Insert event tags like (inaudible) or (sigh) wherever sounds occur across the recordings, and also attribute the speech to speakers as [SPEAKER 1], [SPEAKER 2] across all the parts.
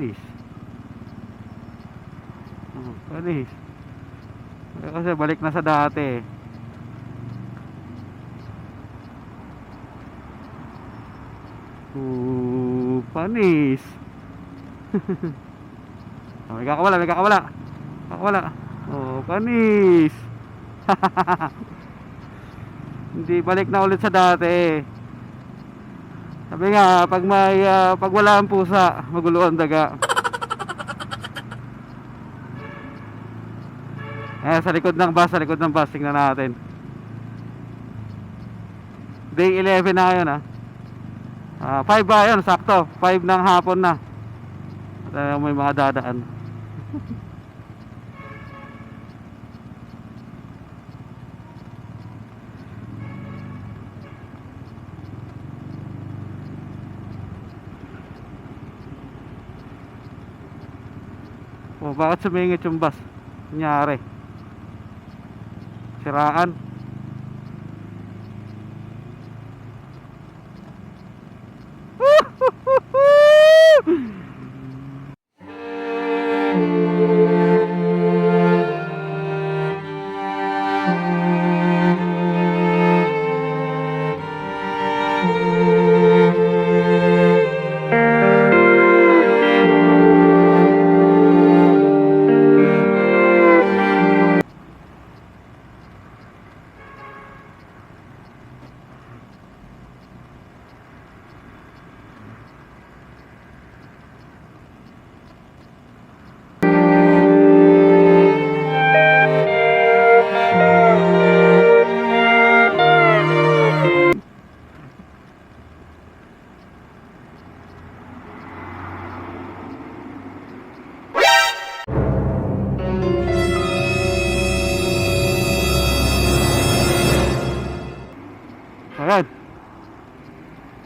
[SPEAKER 1] panis. Oh, panis. Eh, Kasi balik na sa dati. Oh, panis. (laughs) oh, may kakawala, may kakawala. Kakawala. Oh, panis. (laughs) Hindi balik na ulit sa dati. Sabi nga, pag may ah, pag wala ang pusa, magulo ang daga. Eh, sa likod ng bus, sa likod ng bus, tingnan natin. Day 11 na ngayon ah. Ah, 5 ba yun? Sakto. 5 ng hapon na. At ah, may mga dadaan. Oh, bakit sumingit yung bus? Nangyari. Siraan. (laughs) Ayan.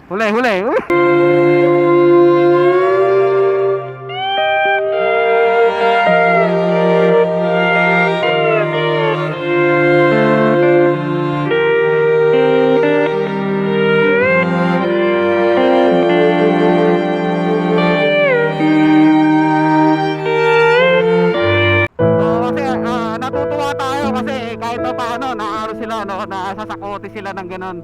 [SPEAKER 1] Huli, huli. Uy! Tayo kasi kahit pa paano naaro sila no, nasasakote sila ng ganun.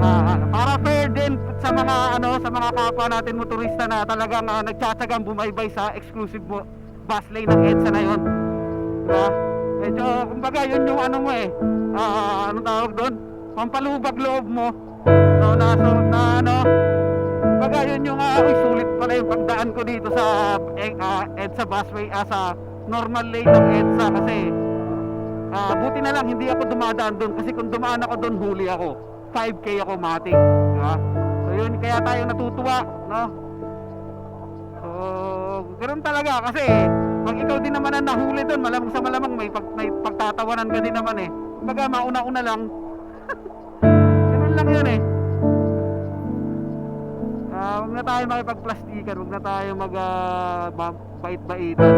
[SPEAKER 1] Ah, para fair din sa mga ano sa mga kapwa natin motorista na talagang uh, nagtsatsagang bumaybay sa exclusive mo bus lane ng EDSA na yun. Diba? Medyo kumbaga yun yung ano mo eh. Ah, anong tawag doon? Pampalubag loob mo. No, na, so, na ano Kumbaga yun yung uh, uy, sulit pala yung pagdaan ko dito sa ah, EDSA busway ah, sa normal lane ng EDSA kasi ah, buti na lang hindi ako dumadaan doon. Kasi kung dumaan ako doon huli ako. 5k ako matik diba? so yun kaya tayo natutuwa no? So ganoon talaga. Kasi pag ikaw din naman ang nahuli doon malamang sa malamang may, pag, may pagtatawanan ka din naman eh. Kumbaga mauna-una lang. (laughs) Ganun lang yun eh. Ah, huwag na tayo makipagplastikan, huwag na tayo mag uh, bait-baitan.